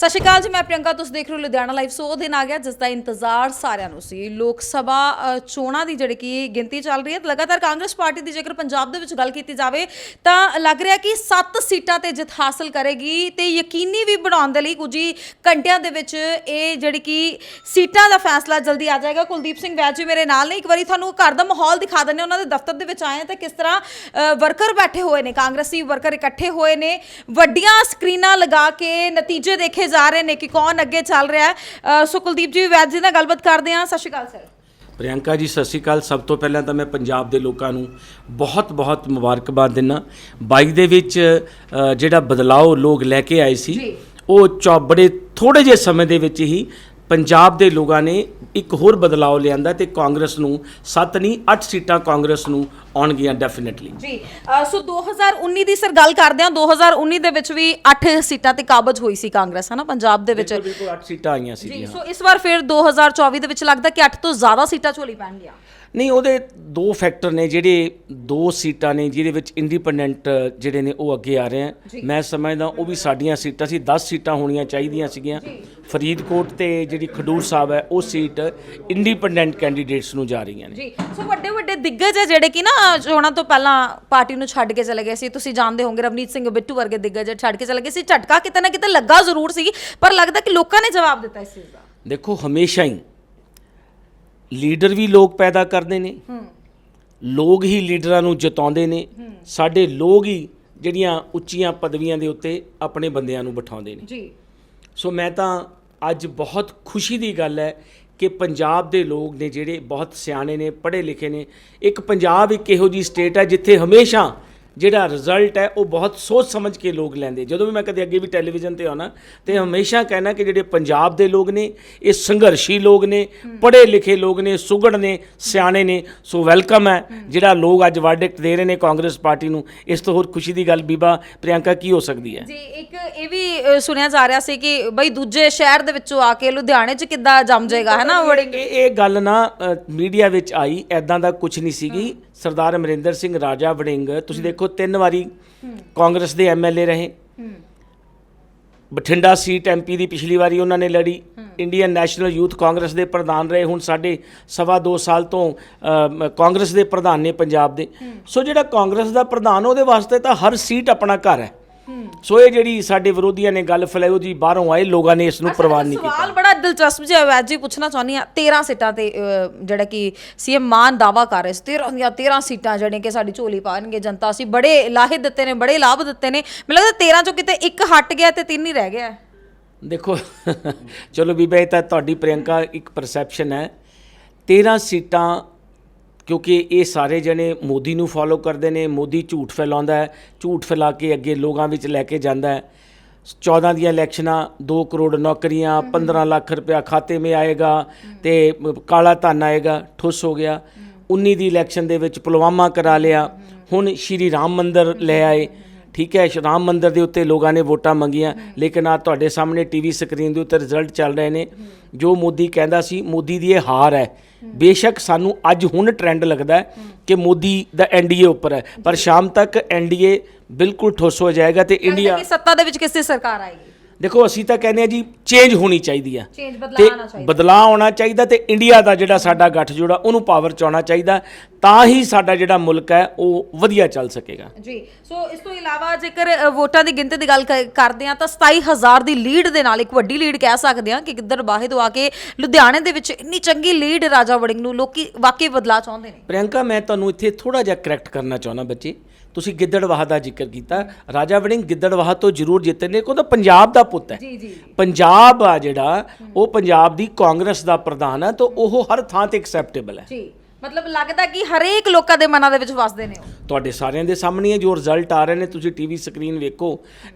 ਸਤਿ ਸ਼੍ਰੀ ਅਕਾਲ ਜੀ, ਮੈਂ ਪ੍ਰਿਯੰਕਾ, ਤੁਸੀਂ ਦੇਖ ਰਹੇ ਹੋ ਲੁਧਿਆਣਾ ਲਾਈਵ ਸੋ ਦਿਨ ਆ ਗਿਆ, ਜਿਸ ਦਾ ਇੰਤਜ਼ਾਰ ਸਾਰਿਆਂ ਨੂੰ ਸੀ। ਲੋਕ ਸਭਾ ਚੋਣਾਂ ਦੀ ਜਿਹੜੀ ਕਿ ਗਿਣਤੀ ਚੱਲ ਰਹੀ ਹੈ ਲਗਾਤਾਰ ਕਾਂਗਰਸ ਪਾਰਟੀ ਦੀ ਜੇਕਰ ਪੰਜਾਬ ਦੇ ਵਿੱਚ ਗੱਲ ਕੀਤੀ ਜਾਵੇ, ਤਾਂ ਲੱਗ ਰਿਹਾ ਕਿ 7 ਸੀਟਾਂ ਤੇ ਜਿੱਤ ਹਾਸਲ ਕਰੇਗੀ। ਤੇ ਯਕੀਨੀ ਵੀ ਬਣਾਉਣ ਦੇ ਲਈ ਕੁਝ ਹੀ ਘੰਟਿਆਂ ਦੇ ਵਿੱਚ ਇਹ ਜਿਹੜੀ ਕਿ ਸੀਟਾਂ ਦਾ ਫੈਸਲਾ ਜਲਦੀ ਆ ਜਾਏਗਾ। ਕੁਲਦੀਪ ਸਿੰਘ ਵੈਦ ਜੀ ਮੇਰੇ ਨਾਲ ਨੇ। ਇੱਕ ਵਾਰੀ ਤੁਹਾਨੂੰ ਘਰ ਦਾ ਮਾਹੌਲ ਦਿਖਾ ਦਿੰਦੇ ਉਹਨਾਂ ਦੇ ਦਫ਼ਤਰ ਦੇ ਵਿੱਚ ਆਏ ਹਾਂ ਤੇ ਕਿਸ ਤਰ੍ਹਾਂ ਵਰਕਰ ਬੈਠੇ ਹੋਏ ਨੇ। ਕਾਂਗਰਸੀ ਵਰਕਰ ਇਕੱਠੇ ਹੋਏ ਨੇ। ਵੱਡੀਆਂ ਸਕਰੀਨਾਂ ਲਗਾ ਕੇ ਨਤੀਜੇ ਦੇਖੇ ਜਾ ਰਹੇ ਨੇ ਕਿ ਕੌਣ ਅੱਗੇ ਚੱਲ ਰਿਹਾ ਹੈ। ਸੋ ਕੁਲਦੀਪ ਜੀ ਵੈਦ ਜੀ ਨਾਲ ਗੱਲਬਾਤ ਕਰਦੇ ਹਾਂ। ਸਤਿ ਸ਼੍ਰੀ ਅਕਾਲ ਸਰ। ਪ੍ਰਿਯੰਕਾ ਜੀ ਸਤਿ ਸ਼੍ਰੀ ਅਕਾਲ। ਸਭ ਤੋਂ ਪਹਿਲਾਂ ਤਾਂ ਮੈਂ ਪੰਜਾਬ ਦੇ ਲੋਕਾਂ ਨੂੰ ਬਹੁਤ-ਬਹੁਤ ਮੁਬਾਰਕਬਾਦ ਦਿੰਦਾ। 22 ਦੇ ਵਿੱਚ ਜਿਹੜਾ ਬਦਲਾਅ ਲੋਕ ਲੈ ਕੇ ਆਏ ਸੀ। ਉਹ ਚੌ ਬੜੇ ਥੋੜੇ ਜਿਹੇ ਸਮੇਂ ਦੇ ਵਿੱਚ ਹੀ ਪੰਜਾਬ ਦੇ ਲੋਕਾਂ ਨੇ ਇੱਕ ਹੋਰ ਬਦਲਾਅ ਲਿਆਂਦਾ ਤੇ ਕਾਂਗਰਸ ਨੂੰ 7 ਨਹੀਂ 8 ਸੀਟਾਂ ਕਾਂਗਰਸ ਨੂੰ ਆਉਣਗੀਆਂ ਡੈਫੀਨਿਟਲੀ ਜੀ ਅ, ਸੋ 2019 ਦੀ ਸਰ ਗੱਲ ਕਰਦੇ ਹਾਂ। 2019 ਦੇ ਵਿੱਚ ਵੀ 8 ਸੀਟਾਂ ਤੇ ਕਾਬਜ ਹੋਈ ਸੀ ਕਾਂਗਰਸ ਹਨਾ? ਪੰਜਾਬ ਦੇ ਵਿੱਚ। ਬਿਲਕੁਲ 8 ਸੀਟਾਂ ਆਈਆਂ ਸੀ ਜੀ ਸੋ ਇਸ ਵਾਰ ਫਿਰ 2024 ਦੇ ਵਿੱਚ ਲੱਗਦਾ ਕਿ 8 ਤੋਂ ਜ਼ਿਆਦਾ ਸੀਟਾਂ ਝੋਲੀ ਪੈਣਗੀਆਂ। ਨਹੀਂ ਉਹਦੇ ਦੋ ਫੈਕਟਰ ਨੇ ਜਿਹੜੇ ਦੋ ਸੀਟਾਂ ਨੇ ਜਿਹਦੇ ਵਿੱਚ ਇੰਡੀਪੈਂਡੈਂਟ ਜਿਹੜੇ ਨੇ ਉਹ ਅੱਗੇ ਆ ਰਹੇ ਆ ਮੈਂ ਸਮਝਦਾ ਉਹ ਵੀ ਸਾਡੀਆਂ ਸੀਟਾਂ ਸੀ 10 ਸੀਟਾਂ ਹੋਣੀਆਂ ਚਾਹੀਦੀਆਂ ਸੀਗੀਆਂ। ਫਰੀਦਕੋਟ ਤੇ ਜਿਹੜੀ ਖਡੂਰ ਸਾਹਿਬ ਹੈ ਉਹ ਸੀਟ ਇੰਡੀਪੈਂਡੈਂਟ ਕੈਂਡੀਡੇਟਸ ਨੂੰ ਜਾ ਰਹੀਆਂ ਨੇ। ਜੀ। ਸੋ ਵੱਡੇ ਵੱਡੇ ਦਿੱਗਜ ਹੈ ਜਿਹੜੇ ਕਿ ਨਾ ਚੋਣਾਂ ਤੋਂ ਪਹਿਲਾਂ ਪਾਰਟੀ ਨੂੰ ਛੱਡ ਕੇ ਚਲੇ ਗਏ ਸੀ। ਤੁਸੀਂ ਜਾਣਦੇ ਹੋਵੋਗੇ ਰਵਨੀਤ ਸਿੰਘ ਬਿੱਟੂ ਵਰਗੇ ਦਿੱਗਜ ਛੱਡ ਕੇ ਚਲੇ ਗਏ ਸੀ। ਝਟਕਾ ਕਿਤੇ ਨਾ ਕਿਤੇ ਲੱਗਾ ਜ਼ਰੂਰ ਸੀ ਪਰ ਲੱਗਦਾ ਕਿ ਲੋਕਾਂ ਨੇ ਜਵਾਬ ਦਿੱਤਾ ਇਸ ਚੀਜ਼ ਦਾ। ਦੇਖੋ ਹਮੇਸ਼ਾ ਹੀ ਲੀਡਰ ਵੀ ਲੋਕ ਪੈਦਾ ਕਰਦੇ ਨੇ। ਲੋਕ ਹੀ ਲੀਡਰਾਂ ਨੂੰ ਜਿਤਾਉਂਦੇ ਨੇ। ਸਾਡੇ ਲੋਕ ਹੀ ਜਿਹੜੀਆਂ ਉੱਚੀਆਂ ਪਦਵੀਆਂ ਦੇ ਉੱਤੇ ਆਪਣੇ ਬੰਦਿਆਂ ਨੂੰ ਬਿਠਾਉਂਦੇ ਨੇ। ਜੀ। ਸੋ ਮੈਂ ਤਾਂ ਅੱਜ ਬਹੁਤ ਖੁਸ਼ੀ ਦੀ ਗੱਲ ਹੈ ਕਿ ਪੰਜਾਬ ਦੇ ਲੋਕ ਨੇ ਜਿਹੜੇ ਬਹੁਤ ਸਿਆਣੇ ਨੇ ਪੜ੍ਹੇ ਲਿਖੇ ਨੇ। ਇੱਕ ਪੰਜਾਬ ਇੱਕ ਇਹੋ ਜੀ ਸਟੇਟ ਹੈ ਜਿੱਥੇ ਹਮੇਸ਼ਾ ਜਿਹੜਾ ਰਿਜ਼ਲਟ ਹੈ ਉਹ ਬਹੁਤ ਸੋਚ ਸਮਝ ਕੇ ਲੋਕ ਲੈਂਦੇ। ਜਦੋਂ ਵੀ ਮੈਂ ਕਦੇ ਅੱਗੇ ਵੀ ਟੈਲੀਵਿਜ਼ਨ ਤੇ ਆਉਣਾ ਤੇ ਹਮੇਸ਼ਾ ਕਹਿਣਾ ਕਿ ਜਿਹੜੇ ਪੰਜਾਬ ਦੇ ਲੋਕ ਨੇ ਇਹ ਸੰਘਰਸ਼ੀ ਲੋਕ ਨੇ ਪੜ੍ਹੇ ਲਿਖੇ ਲੋਕ ਨੇ ਸੁਗੜ ਨੇ ਸਿਆਣੇ ਨੇ ਸੋ ਵੈਲਕਮ ਹੈ। ਜਿਹੜਾ ਲੋਕ ਅੱਜ ਵਰਡਿਕਟ ਦੇ ਰਹੇ ਨੇ ਕਾਂਗਰਸ ਪਾਰਟੀ ਨੂੰ ਇਸ ਤੋਂ ਹੋਰ ਖੁਸ਼ੀ ਦੀ ਗੱਲ ਬੀਬਾ ਪ੍ਰਿਯੰਕਾ ਕੀ ਹੋ ਸਕਦੀ ਹੈ? ਜੀ ਇੱਕ ਇਹ ਵੀ ਸੁਣਿਆ ਜਾ ਰਿਹਾ ਸੀ ਕਿ ਬਈ ਦੂਜੇ ਸ਼ਹਿਰ ਦੇ ਵਿੱਚੋਂ ਆ ਕੇ ਲੁਧਿਆਣੇ 'ਚ ਕਿੱਦਾਂ ਜੰਮ ਜਾਏਗਾ ਹੈ ਨਾ ਇਹ ਇਹ- ਇਹ ਗੱਲ ਨਾ ਮੀਡੀਆ ਵਿੱਚ ਆਈ ਐਦਾਂ ਦਾ ਕੁਝ ਨਹੀਂ ਸੀਗੀ। ਸਰਦਾਰ ਅਮਰਿੰਦਰ ਸਿੰਘ ਰਾਜਾ ਵੜਿੰਗ ਤੁਸੀਂ ਦੇਖੋ ਤਿੰਨ ਵਾਰੀ ਕਾਂਗਰਸ ਦੇ ਐਮਐਲਏ ਰਹੇ। ਬਠਿੰਡਾ ਸੀਟ ਐਮਪੀ ਦੀ ਪਿਛਲੀ ਵਾਰੀ ਉਹਨਾਂ ਨੇ ਲੜੀ। ਇੰਡੀਅਨ ਨੈਸ਼ਨਲ ਯੂਥ ਕਾਂਗਰਸ ਦੇ ਪ੍ਰਧਾਨ ਰਹੇ। ਹੁਣ ਸਾਡੇ ਸਵਾ ਦੋ ਸਾਲ ਤੋਂ ਕਾਂਗਰਸ ਦੇ ਪ੍ਰਧਾਨ ਨੇ ਪੰਜਾਬ ਦੇ। ਸੋ ਜਿਹੜਾ ਕਾਂਗਰਸ ਦਾ ਪ੍ਰਧਾਨ ਉਹਦੇ ਵਾਸਤੇ ਤਾਂ ਹਰ ਸੀਟ ਆਪਣਾ ਘਰ ਹੈ। ਸੋ ਇਹ ਜਿਹੜੀ ਸਾਡੇ ਵਿਰੋਧੀਆਂ ਨੇ ਗੱਲ ਫੈਲਾਈ ਉਹ ਜੀ ਬਾਹਰੋਂ ਆਏ ਲੋਕਾਂ ਨੇ ਇਸ ਨੂੰ ਪ੍ਰਵਾਨ ਨਹੀਂ ਕੀਤਾ। ਸਵਾਲ ਬੜਾ ਦਿਲਚਸਪ ਜਿਹਾ ਵੈਦ ਜੀ ਪੁੱਛਣਾ ਚਾਹੁੰਦੀ ਆ 13 ਸੀਟਾਂ ਤੇ ਜਿਹੜਾ ਕਿ ਸੀਐਮ ਮਾਨ ਦਾਵਾ ਕਰ ਰਹੇ ਸੀ 13 ਦੀਆਂ 13 ਸੀਟਾਂ ਜਿਹੜੀਆਂ ਕਿ ਸਾਡੀ ਝੋਲੀ ਪਾਣਗੇ ਜਨਤਾ ਸੀ ਬੜੇ ਲਾਹੇ ਦਿੱਤੇ ਨੇ ਬੜੇ ਲਾਭ ਦਿੱਤੇ ਨੇ ਮੈਨੂੰ ਲੱਗਦਾ 13 ਚੋਂ ਕਿਤੇ ਇੱਕ ਹਟ ਗਿਆ ਤੇ ਤਿੰਨ ਹੀ ਰਹਿ ਗਿਆ। ਦੇਖੋ ਚਲੋ ਬੀਬਾ ਇਹ ਤਾਂ ਤੁਹਾਡੀ ਪ੍ਰਿਯੰਕਾ ਇੱਕ ਪਰਸੈਪਸ਼ਨ ਹੈ। 13 ਸੀਟਾਂ ਕਿਉਂਕਿ ਇਹ ਸਾਰੇ ਜਣੇ ਮੋਦੀ ਨੂੰ ਫੋਲੋ ਕਰਦੇ ਨੇ ਮੋਦੀ ਝੂਠ ਫੈਲਾਉਂਦਾ ਹੈ ਝੂਠ ਫੈਲਾ ਕੇ ਅੱਗੇ ਲੋਕਾਂ ਵਿੱਚ ਲੈ ਕੇ ਜਾਂਦਾ ਹੈ। 14 ਦੀਆਂ ਇਲੈਕਸ਼ਨਾਂ 2 ਕਰੋੜ ਨੌਕਰੀਆਂ 15 ਲੱਖ ਰੁਪਇਆ ਖਾਤੇ ਮੇ ਆਏਗਾ ਤੇ ਕਾਲਾ ਧਨ ਆਏਗਾ ਠੁੱਸ ਹੋ ਗਿਆ। 19 ਦੀ ਇਲੈਕਸ਼ਨ ਦੇ ਵਿੱਚ ਪੁਲਵਾਮਾ ਕਰਾ ਲਿਆ। ਹੁਣ ਸ਼੍ਰੀ ਰਾਮ ਮੰਦਿਰ ਲੈ ਆਏ। ਠੀਕ ਹੈ ਸ਼੍ਰੀ ਰਾਮ ਮੰਦਿਰ ਦੇ ਉੱਤੇ ਲੋਕਾਂ ਨੇ ਵੋਟਾਂ ਮੰਗੀਆਂ ਲੇਕਿਨ ਆ ਤੁਹਾਡੇ ਸਾਹਮਣੇ ਟੀਵੀ ਸਕਰੀਨ ਦੇ ਉੱਤੇ ਰਿਜ਼ਲਟ ਚੱਲ ਰਹੇ ਨੇ। ਜੋ ਮੋਦੀ ਕਹਿੰਦਾ ਸੀ ਮੋਦੀ ਦੀ ਇਹ ਹਾਰ ਹੈ। ਬੇਸ਼ੱਕ ਸਾਨੂੰ ਅੱਜ ਹੁਣ ਟ੍ਰੈਂਡ ਲੱਗਦਾ ਹੈ ਕਿ ਮੋਦੀ ਦਾ ਐਨਡੀਏ ਉੱਪਰ ਹੈ। ਪਰ ਸ਼ਾਮ ਤੱਕ ਐਨਡੀਏ ਬਿਲਕੁਲ ਠੁੱਸ ਹੋ ਜਾਏਗਾ ਤੇ ਇੰਡੀਆ ਸੱਤਾ ਦੇ ਵਿੱਚ ਕਿਸ ਦੀ ਸਰਕਾਰ ਆਏਗੀ। ਦੇਖੋ ਅਸੀਂ ਤਾਂ ਕਹਿੰਦੇ ਆ ਜੀ ਚੇਂਜ ਹੋਣੀ ਚਾਹੀਦੀ ਆ। ਚੇਂਜ ਤੇ ਬਦਲਾਅ ਆਉਣਾ ਚਾਹੀਦਾ। ਬਦਲਾਅ ਆਉਣਾ ਚਾਹੀਦਾ ਤੇ ਇੰਡੀਆ ਦਾ ਜਿਹੜਾ ਸਾਡਾ ਗੱਠ ਜੋੜਾ ਉਹਨੂੰ ਪਾਵਰ ਚ ਆਉਣਾ ਚਾਹੀਦਾ। ਤਾਂ ਹੀ ਸਾਡਾ ਜਿਹੜਾ ਮੁਲਕ ਹੈ ਉਹ ਵਧੀਆ ਚੱਲ ਸਕੇਗਾ। ਜੀ ਸੋ ਇਸ ਤੋਂ ਇਲਾਵਾ ਜੇਕਰ ਵੋਟਾਂ ਦੀ ਗਿਣਤੀ ਦੀ ਗੱਲ ਕਰਦੇ ਆ ਤਾਂ 27000 ਦੀ ਲੀਡ ਦੇ ਨਾਲ ਇੱਕ ਵੱਡੀ ਲੀਡ ਕਹਿ ਸਕਦੇ ਆ ਕਿ ਗਿੱਦੜ ਬਾਹਿਦ ਆ ਕੇ ਲੁਧਿਆਣੇ ਦੇ ਵਿੱਚ ਇੰਨੀ ਚੰਗੀ ਲੀਡ ਰਾਜਾ ਵੜਿੰਗ ਨੂੰ ਲੋਕੀ ਵਾਕਈ ਬਦਲਾਅ ਚਾਹੁੰਦੇ ਨੇ। ਪ੍ਰਿਯੰਕਾ ਮੈਂ ਤੁਹਾਨੂੰ ਇੱਥੇ ਥੋੜਾ ਜਿਹਾ ਕਰੈਕਟ ਕਰਨਾ ਚਾਹੁੰਦਾ ਬੱਚੇ। ਤੁਸੀਂ ਗਿੱਦੜਵਾਹ ਦਾ ਜ਼ਿਕਰ ਕੀਤਾ। ਰਾਜਾ ਵੜਿੰਗ ਗਿੱਦੜਵਾਹ ਤੋਂ ਜ਼ਰੂਰ ਜਿੱਤੇ ਨੇ। ਕਿਉਂਕਿ ਪੰਜਾਬ ਦਾ ਪੁੱਤ ਹੈ। ਜੀ ਜੀ। ਪੰਜਾਬ ਆ ਜਿਹੜਾ ਉਹ ਪੰਜਾਬ ਦੀ ਕਾਂਗਰਸ ਦਾ ਪ੍ਰਧਾਨ ਹੈ ਤਾਂ ਉਹ ਹਰ ਥਾਂ ਤੇ ਐਕਸੈਪਟੇਬਲ ਹੈ। ਜੀ ਮਤਲਬ ਲੱਗਦਾ ਕਿ ਹਰੇਕ ਲੋਕਾਂ ਦੇ ਮਨਾਂ ਦੇ ਵਿੱਚ ਵਸਦੇ ਨੇ ਉਹ। ਤੁਹਾਡੇ ਸਾਰਿਆਂ ਦੇ ਸਾਹਮਣੇ ਹੈ ਜੋ ਰਿਜ਼ਲਟ ਆ ਰਹੇ ਨੇ ਤੁਸੀਂ ਟੀਵੀ ਸਕਰੀਨ ਵੇਖੋ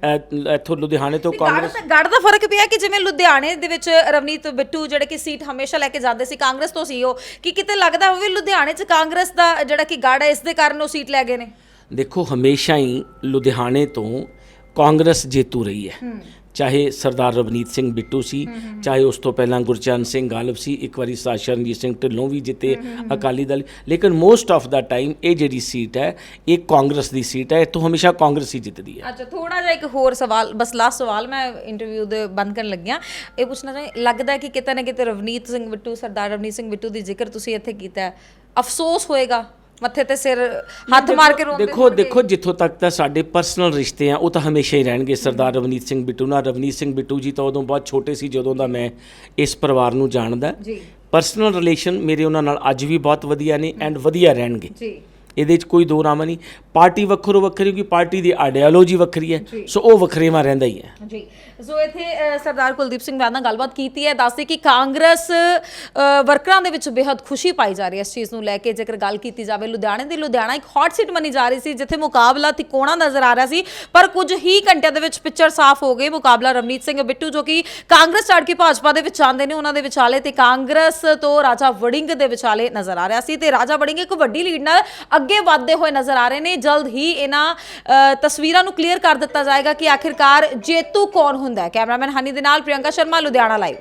ਅਹ, ਇੱਥੋਂ ਲੁਧਿਆਣੇ ਤੋਂ ਕਾਂਗਰਸ ਦਾ ਗੜ ਦਾ ਫ਼ਰਕ ਪਿਆ ਕਿ ਜਿਵੇਂ ਲੁਧਿਆਣੇ ਦੇ ਵਿੱਚ ਰਵਨੀਤ ਬਿੱਟੂ ਜਿਹੜੇ ਕਿ ਸੀਟ ਹਮੇਸ਼ਾ ਲੈ ਕੇ ਜਾਂਦੇ ਸੀ ਕਾਂਗਰਸ ਤੋਂ ਸੀ ਉਹ ਕਿ ਕਿਤੇ ਲੱਗਦਾ ਹੋਵੇ ਲੁਧਿਆਣੇ 'ਚ ਕਾਂਗਰਸ ਦਾ ਜਿਹੜਾ ਕਿ ਗੜ ਹੈ ਇਸ ਦੇ ਕਾਰਨ ਉਹ ਸੀਟ ਲੈ ਗਏ ਨੇ। ਦੇਖੋ ਹਮੇਸ਼ਾ ਹੀ ਲੁਧਿਆਣੇ ਤੋਂ ਕਾਂਗਰਸ ਜੇਤੂ ਰਹੀ ਹੈ। ਚਾਹੇ ਸਰਦਾਰ ਰਵਨੀਤ ਸਿੰਘ ਬਿੱਟੂ ਸੀ ਚਾਹੇ ਉਸ ਤੋਂ ਪਹਿਲਾਂ ਗੁਰਚਰਨ ਸਿੰਘ ਗਾਲਬ ਸੀ ਇੱਕ ਵਾਰੀ ਸਾ ਸ਼ਰਨਜੀਤ ਸਿੰਘ ਢਿੱਲੋਂ ਵੀ ਜਿੱਤੇ ਅਕਾਲੀ ਦਲ। ਲੇਕਿਨ ਮੋਸਟ ਆਫ ਦਾ ਟਾਈਮ ਇਹ ਜਿਹੜੀ ਸੀਟ ਹੈ ਇਹ ਕਾਂਗਰਸ ਦੀ ਸੀਟ ਹੈ ਇੱਥੋਂ ਹਮੇਸ਼ਾ ਕਾਂਗਰਸ ਹੀ ਜਿੱਤਦੀ ਹੈ। ਅੱਛਾ ਥੋੜਾ ਜਿਹਾ ਇੱਕ ਹੋਰ ਸਵਾਲ ਬਸ ਲਾਸਟ ਸਵਾਲ ਮੈਂ ਇੰਟਰਵਿਊ ਦੇ ਬੰਦ ਕਰਨ ਲੱਗਿਆ। ਇਹ ਪੁੱਛਣਾ ਚਾਹੁੰਦੀ ਲੱਗਦਾ ਕਿ ਕਿਤੇ ਨਾ ਕਿਤੇ ਰਵਨੀਤ ਸਿੰਘ ਬਿੱਟੂ ਸਰਦਾਰ ਰਵਨੀਤ ਸਿੰਘ ਬਿੱਟੂ ਦੀ ਜ਼ਿਕਰ ਤੁਸੀਂ ਇੱਥੇ ਕੀਤਾ ਹੈ। ਅਫਸੋਸ ਹੋਏਗਾ? ਮੱਥੇ ਤੇ ਸਿਰ ਹੱਥ ਮਾਰ ਕੇ ਰੋਂਦੇ ਦੇਖੋ ਦੇਖੋ ਜਿੱਥੋਂ ਤੱਕ ਤਾਂ ਸਾਡੇ ਪਰਸਨਲ ਰਿਸ਼ਤੇ ਆ ਉਹ ਤਾਂ ਹਮੇਸ਼ਾ ਹੀ ਰਹਿਣਗੇ। ਸਰਦਾਰ ਰਵਨੀਤ ਸਿੰਘ ਬਿੱਟੂ ਨਾਲ ਰਵਨੀਤ ਸਿੰਘ ਬਿੱਟੂ ਜੀ ਤਾਂ ਉਦੋਂ ਬਹੁਤ ਛੋਟੇ ਸੀ ਜਦੋਂ ਦਾ ਮੈਂ ਇਸ ਪਰਿਵਾਰ ਨੂੰ ਜਾਣਦਾ। ਜੀ। ਪਰਸਨਲ ਰਿਲੇਸ਼ਨ ਮੇਰੇ ਉਹਨਾਂ ਨਾਲ ਅੱਜ ਵੀ ਬਹੁਤ ਵਧੀਆ ਨੇ ਐਂਡ ਵਧੀਆ ਰਹਿਣਗੇ। ਜੀ। ਇਹਦੇ 'ਚ ਕੋਈ ਦੋ ਰਾਮਾ ਨਹੀਂ। ਪਾਰਟੀ ਵੱਖਰੋ ਵੱਖਰੀ ਕਿਉਂਕਿ ਪਾਰਟੀ ਦੀ ਆਈਡੀਓਲੋਜੀ ਵੱਖਰੀ ਹੈ। ਸੋ ਉਹ ਵੱਖਰੇਵਾ ਰਹਿੰਦਾ ਹੀ ਹੈ। ਜੀ। ਸੋ ਇੱਥੇ ਸਰਦਾਰ ਕੁਲਦੀਪ ਸਿੰਘ ਨਾਲ ਗੱਲਬਾਤ ਕੀਤੀ ਹੈ। ਦੱਸਦੇ ਕਿ ਕਾਂਗਰਸ ਵਰਕਰਾਂ ਦੇ ਵਿੱਚ ਬੇहद ਖੁਸ਼ੀ ਪਾਈ ਜਾ ਰਹੀ ਹੈ ਇਸ ਚੀਜ਼ ਨੂੰ ਲੈ ਕੇ। ਜੇਕਰ ਗੱਲ ਕੀਤੀ ਜਾਵੇ ਲੁਧਿਆਣੇ ਦੀ ਲੁਧਿਆਣਾ ਇੱਕ ਹੌਟ ਸੀਟ ਮੰਨੀ ਜਾ ਰਹੀ ਸੀ ਜਿੱਥੇ ਮੁਕਾਬਲਾ ਤਿਕੋਣਾ ਨਜ਼ਰ ਆ ਰਿਹਾ ਸੀ। ਪਰ ਕੁਝ ਹੀ ਘੰਟਿਆਂ ਦੇ ਵਿੱਚ ਪਿਕਚਰ ਸਾਫ਼ ਹੋ ਗਈ ਮੁਕਾਬਲਾ ਰਵਨੀਤ ਸਿੰਘ ਬਿੱਟੂ ਜੋ ਕਿ ਕਾਂਗਰਸ ਛੱਡ ਕੇ ਭਾਜਪਾ ਦੇ ਵਿੱਚ ਆਉਂਦੇ ਨੇ ਉਹਨਾਂ ਦੇ ਵਿਚਾਲੇ ਤੇ ਕਾਂਗਰਸ ਤੋਂ ਰਾਜਾ ਵੜਿੰਗ ਦੇ ਵਿਚਾਲੇ ਨਜ਼ਰ ਆ ਰਿਹਾ ਸੀ। ਤੇ ਰਾਜਾ ਵੜਿੰਗ ਇੱਕ ਵੱਡੀ ਲੀਡ ਨਾਲ ਅੱਗੇ ਵਧਦੇ ਹੋਏ ਨਜ਼ਰ ਆ ਰਹੇ ਨੇ। ਜਲਦ ਹੀ ਇਹਨਾਂ ਤਸਵੀਰਾਂ ਨੂੰ ਕਲੀਅਰ ਕਰ ਦਿੱਤਾ ਜਾਏਗਾ ਕਿ ਆਖਿਰਕਾਰ ਜੇਤੂ ਕੌਣ ਹੁੰਦਾ ਹੈ। ਕੈਮਰਾਮੈਨ ਹਨੀ ਦੇ ਨਾਲ ਪ੍ਰਿਯੰਕਾ ਸ਼ਰਮਾ, ਲੁਧਿਆਣਾ ਲਾਈਵ